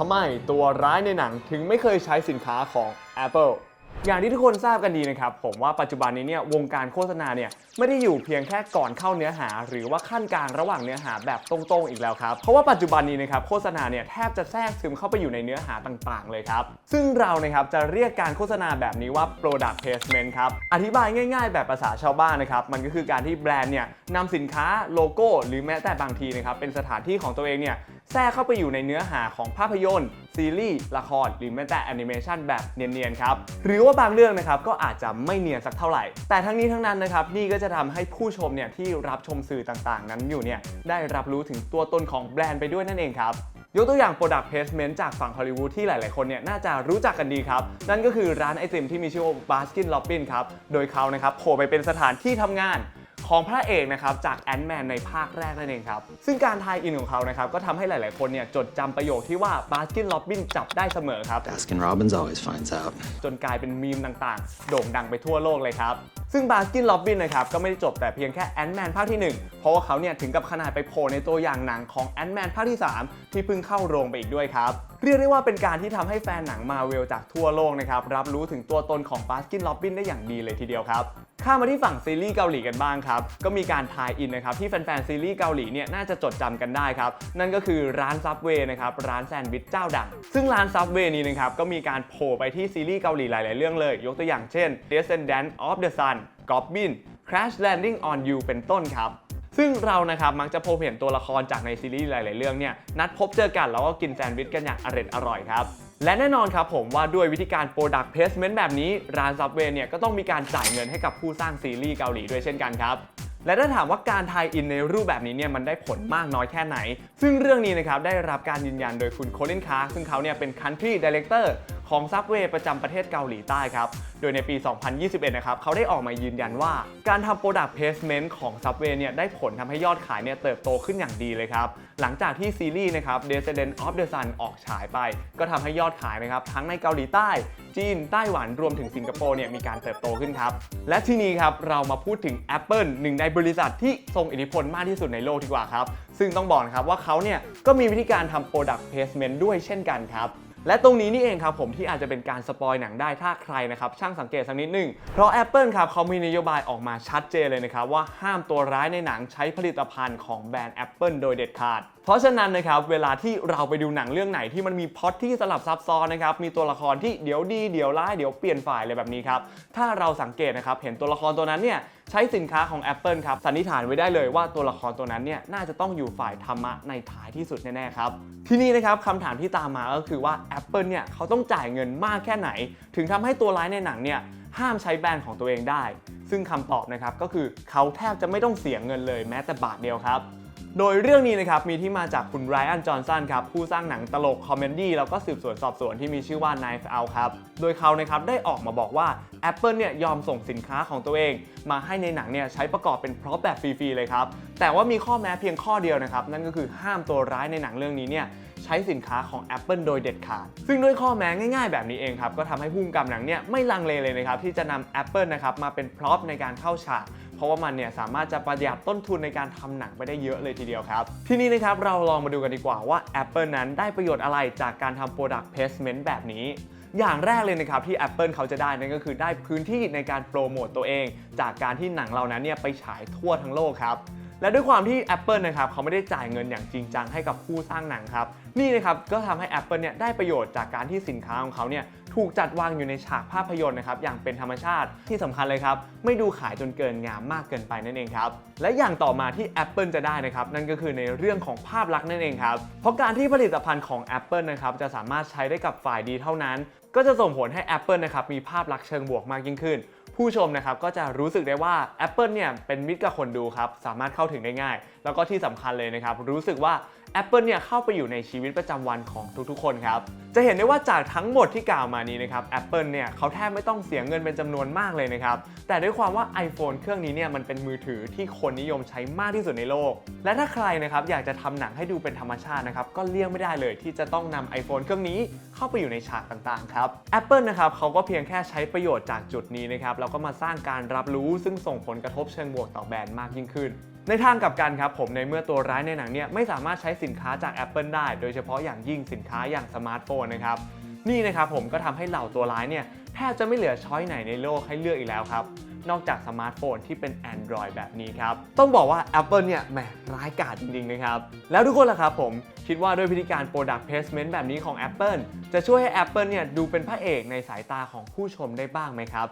ทำไมตัวร้ายในหนังถึงไม่เคยใช้สินค้าของ Apple อย่างที่ทุกคนทราบกันดีนะครับ ผมว่าปัจจุบันนี้เนี่ยวงการโฆษณาเนี่ยไม่ได้อยู่เพียงแค่ก่อนเข้าเนื้อหา หรือว่าขั้นกลางระหว่างเนื้อหาแบบตรงๆอีกแล้วครับ เพราะว่าปัจจุบันนี้นะครับโฆษณาเนี่ยแทบจะแทรกซึมเข้าไปอยู่ในเนื้อหาต่างๆ เลยครับ ซึ่งเรานะครับจะเรียกการโฆษณาแบบนี้ว่า product placement ครับ อธิบายง่าย ๆ แบบภาษาชาวบ้านนะครับมันก็คือการที่แบรนด์เนี่ยนำสินค้าโลโก้ หรือแม้แต่บางทีนะครับเป็นสถานที่ของตัวเองเนี่ย แทรกเข้าไปอยู่ในเนื้อหาของภาพยนตร์ ซีรีส์ละครหรือแม้แต่แอนิเมชันแบบเนียนๆครับ หรือว่าบางเรื่องนะครับก็อาจจะไม่เนียนสักเท่าไหร่ แต่ทั้งนี้ทั้งนั้นนะครับนี่ก็จะทำให้ผู้ชมเนี่ยที่รับชมสื่อต่างๆ นั้นอยู่เนี่ยได้รับรู้ถึงตัวตนของแบรนด์ไปด้วยนั่นเองครับยกตัวอย่าง Product Placement จากฝั่งฮอลลีวูดที่หลาย ๆ คนเนี่ยน่าจะรู้จักกันดีครับ นั่นก็คือร้านไอติมที่มีชื่อว่า Baskin Robbins ครับ โดยเขานะครับโผล่ไปเป็นสถานที่ทำงาน ของพระเอกนะครับจากแอนด์แมนในภาคแรกนั่นเองครับ ซึ่งการทายอินของเขานะครับก็ทำให้หลาย ๆ คนเนี่ยจดจำประโยคที่ว่า Baskin Robbins จับได้เสมอครับ Baskin Robbins always finds out. จนกลายเป็นมีมต่างๆ โด่งดังไปทั่วโลกเลยครับ ซึ่งบาสกินล็อบบินนะครับก็ไม่ได้จบแต่เพียงแค่แอนด์แมนภาคที่ 1 เพราะว่าเขาเนี่ยถึงกับขนาดไปโผล่ในตัวอย่างหนังของแอนด์แมนภาคที่ 3 ที่เพิ่งเข้าโรงไปอีกด้วยครับ เรียกได้ว่าเป็นการที่ทำให้แฟนหนังมาเวลจากทั่วโลกนะครับรับรู้ถึงตัวตนของบาสกินล็อบบินได้อย่างดีเลยทีเดียวครับ ข้ามาที่ฝั่งซีรีส์เกาหลีกันบ้างครับ ก็มีการทายอินนะครับที่แฟนๆซีรีส์เกาหลีเนี่ยน่าจะจดจำกันได้ครับ นั่นก็คือร้านซับเวย์นะครับร้านแซนด์วิชเจ้าดัง ซึ่งร้านซับเวย์นี้นะครับก็มีการโผล่ไปที่ซีรีส์เกาหลีหลาย ๆ เรื่องเลย ยกตัวอย่างเช่น Descendant of the Sun Goblin Crash Landing on You เป็นต้นครับซึ่งเรานะครับมักจะพบเห็นตัวละครจากในซีรีส์หลาย ๆ เรื่องเนี่ยนัดพบเจอกันแล้วก็กินแซนด์วิชกันอย่างอร่อยอร่อยครับ และแน่นอนครับผมว่าด้วยวิธีการ Product Placement แบบนี้ ร้านซับเวย์เนี่ยก็ต้องมีการจ่ายเงินให้กับผู้สร้างซีรีส์เกาหลีด้วยเช่นกันครับ และถ้าถามว่าการทายอินในรูปแบบนี้เนี่ยมันได้ผลมากน้อยแค่ไหน ซึ่งเรื่องนี้นะครับได้รับการยืนยันโดยคุณโคลินคาร์ซึ่งเขาเนี่ยเป็น Country Director ของ Subway ประจำประเทศเกาหลีใต้ครับ โดยในปี 2021 นะครับเขาได้ออกมายืนยันว่า การทำ Product Placement ของ Subway เนี่ยได้ผลทำให้ยอดขายเนี่ยเติบโตขึ้นอย่างดีเลยครับ หลังจากที่ซีรีส์นะครับ Descendant of the Sun ออกฉายไป ก็ทำให้ยอดขายนะครับทั้งในเกาหลีใต้ จีน ไต้หวันรวมถึงสิงคโปร์เนี่ยมีการเติบโตขึ้นครับ และที่นี้ครับเรามาพูดถึง Apple หนึ่งในบริษัทที่ทรงอิทธิพลมากที่สุดในโลกดีกว่าครับซึ่งต้องบอกนะครับว่าเขาเนี่ยก็มีวิธีการทำ Product Placement ด้วยเช่นกันครับ และตรงนี้นี่เองครับผมที่อาจจะเป็นการสปอยหนังได้ถ้าใครนะครับช่างสังเกตสักนิดหนึ่งเพราะ Apple ครับเขามีนโยบายออกมาชัดเจนเลยนะครับว่าห้ามตัวร้ายในหนังใช้ผลิตภัณฑ์ของแบรนด์ Apple โดยเด็ดขาด เพราะฉะนั้นนะครับเวลาที่เราไปดูหนังเรื่องไหนที่มันมีพล็อตที่สลับซับซ้อนนะครับมีตัวละครที่เดี๋ยวดีเดี๋ยวร้ายเดี๋ยวเปลี่ยนฝ่ายอะไรแบบนี้ครับถ้าเราสังเกตนะครับเห็นตัวละครตัวนั้นเนี่ยใช้สินค้าของ Apple ครับสันนิษฐานไว้ได้เลยว่าตัวละครตัวนั้นเนี่ยน่าจะต้องอยู่ฝ่ายธรรมะในท้ายที่สุดแน่ๆครับทีนี้นะครับคำถามที่ตามมาก็คือว่า Apple เนี่ยเขาต้องจ่ายเงินมากแค่ไหน ถึงทำให้ตัวร้ายในหนังเนี่ยห้ามใช้แบรนด์ของตัวเองได้ ซึ่งคำตอบนะครับก็คือเขาแทบจะไม่ต้องเสียเงินเลยแม้แต่บาทเดียวครับ โดยเรื่องนี้นะครับมีที่มาจากคุณไรอัน จอห์นสันครับผู้สร้างหนังตลกคอมเมดี้แล้วก็สืบสวนสอบสวนที่มีชื่อว่า Knife Out ครับ โดยเขานะครับได้ออกมาบอกว่า Apple เนี่ยยอมส่งสินค้าของตัวเอง มาให้ในหนังเนี่ยใช้ประกอบเป็นพร็อพแบบฟรีๆเลยครับ แต่ว่ามีข้อแม้เพียงข้อเดียวนะครับ นั่นก็คือห้ามตัวร้ายในหนังเรื่องนี้เนี่ยใช้สินค้าของ Apple โดยเด็ดขาด ซึ่งด้วยข้อแม้ง่ายๆ แบบนี้เองครับ ก็ทำให้ผู้กำกับหนังเนี่ยไม่ลังเลเลยนะครับที่จะนำ Apple นะครับมาเป็นพร็อพในการเข้าฉาก เพราะว่ามันเนี่ยสามารถจะประหยัดต้นทุนในการทำหนังไปได้เยอะเลยทีเดียวครับ ทีนี้นะครับเราลองมาดูกันดีกว่าว่า Apple นั้นได้ประโยชน์อะไรจากการทำ Product Placement แบบนี้อย่างแรกเลยนะครับที่ Apple เขาจะได้นั่นก็คือได้พื้นที่ในการโปรโมตตัวเอง จากการที่หนังเรานั้นเนี่ยไปฉายทั่วทั้งโลกครับ และด้วยความที่ Apple นะครับเขาไม่ได้จ่ายเงินอย่างจริงจังให้กับผู้สร้างหนังครับนี่นะครับก็ทำให้ Apple เนี่ยได้ประโยชน์จากการที่สินค้าของเขาเนี่ยถูกจัดวางอยู่ในฉากภาพยนตร์นะครับอย่างเป็นธรรมชาติที่สำคัญเลยครับ ไม่ดูขายจนเกินงามมากเกินไปนั่นเองครับและอย่างต่อมาที่ Apple จะได้นะครับนั่นก็คือในเรื่องของภาพลักษณ์นั่นเองครับเพราะการที่ผลิตภัณฑ์ของ Apple นะครับจะสามารถใช้ได้กับฝ่ายดีเท่านั้น ก็จะส่งผลให้ Apple นะครับมีภาพลักษณ์เชิงบวกมากยิ่งขึ้น ผู้ชมนะครับก็จะรู้สึกได้ว่า Apple เนี่ยเป็นมิตรกับคนดูครับสามารถเข้าถึงได้ง่าย แล้วก็ที่สำคัญเลยนะครับรู้สึกว่า Apple เนี่ยเข้าไปอยู่ในชีวิตประจำวันของทุกๆ คนครับจะเห็นได้ว่าจากทั้งหมดที่กล่าวมานี้นะครับ Apple เนี่ยเขาแทบไม่ต้องเสียเงินเป็นจำนวนมากเลยนะครับแต่ด้วยความว่า iPhone เครื่องนี้เนี่ยมันเป็นมือถือที่คนนิยมใช้มากที่สุดในโลก และถ้าใครนะครับอยากจะทำหนังให้ดูเป็นธรรมชาตินะครับก็เลี่ยงไม่ได้เลยที่จะต้องนำ iPhone เครื่องนี้เข้าไปอยู่ในฉากต่างๆครับ Apple นะครับเขาก็เพียงแค่ใช้ประโยชน์จากจุดนี้นะครับแล้วก็มาสร้างการรับรู้ซึ่งส่งผลกระทบเชิงบวกต่อแบรนด์มากยิ่งขึ้น ในทางกลับกันครับผมในเมื่อตัวร้ายในหนังเนี่ยไม่สามารถใช้สินค้าจาก Apple ได้ โดยเฉพาะอย่างยิ่งสินค้าอย่างสมาร์ทโฟนนะครับนี่นะครับผมก็ทำให้เหล่าตัวร้ายเนี่ยแทบจะไม่เหลือช้อยไหนในโลกให้เลือกอีกแล้วครับนอกจากสมาร์ทโฟนที่เป็น Android แบบนี้ครับ ต้องบอกว่า Apple เนี่ยแหมร้ายกาจจริงๆนะครับ แล้วทุกคนล่ะครับผม คิดว่าด้วยวิธีการ Product Placement แบบนี้ของ Apple จะช่วยให้ Apple เนี่ยดูเป็นพระเอกในสายตาของผู้ชมได้บ้างไหมครับ